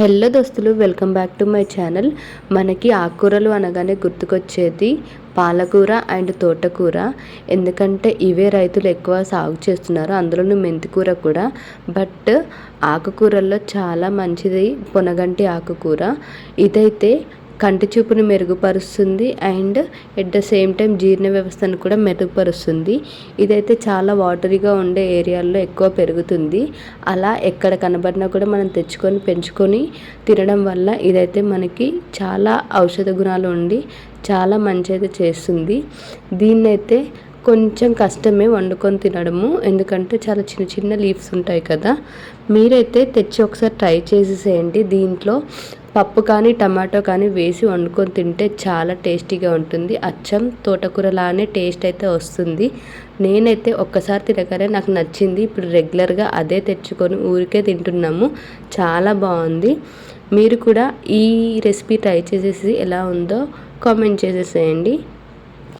Hello దోస్తులు welcome back to my channel. మనకి ఆకుకూరలు అనగానే గుర్తుకొచ్చేది పాలకూర అండ్ తోటకూర. ఎందుకంటే ఇవే రైతులు ఎక్కువ సాగు చేస్తున్నారు అందులోనూ మెంతికూర కూడా. బట్ ఆకుకూరల్లో చాలా మంచిది పొనగంటి ఆకుకూర. ఇదైతే కంటి చూపును మెరుగుపరుస్తుంది and at the same time జీర్ణ వ్యవస్థను కూడా మెరుగుపరుస్తుంది. ఇదైతే చాలా వాటరీగా ఉండే ఏరియాల్లో ఎక్కువ పెరుగుతుంది. అలా ఎక్కడ కనబడినా కూడా మనం తెచ్చుకొని పెంచుకొని తినడం వల్ల ఇదైతే మనకి చాలా ఔషధ గుణాలు ఉండి చాలా మంచి అయితే చేస్తుంది. దీన్నైతే కొంచెం కష్టమే వండుకొని తినడము. ఎందుకంటే చాలా చిన్న చిన్న లీవ్స్ ఉంటాయి కదా. మీరైతే తెచ్చి ఒకసారి ట్రై చేసేసేయండి. దీంట్లో పప్పు కానీ టమాటో కానీ వేసి వండుకొని తింటే చాలా టేస్టీగా ఉంటుంది. అచ్చం తోటకూరలానే టేస్ట్ అయితే వస్తుంది. నేనైతే ఒక్కసారి తినగానే నాకు నచ్చింది. ఇప్పుడు రెగ్యులర్గా అదే తెచ్చుకొని ఊరికే తింటున్నాము. చాలా బాగుంది. మీరు కూడా ఈ రెసిపీ ట్రై చేసేసి ఎలా ఉందో కామెంట్ చేసేసేయండి.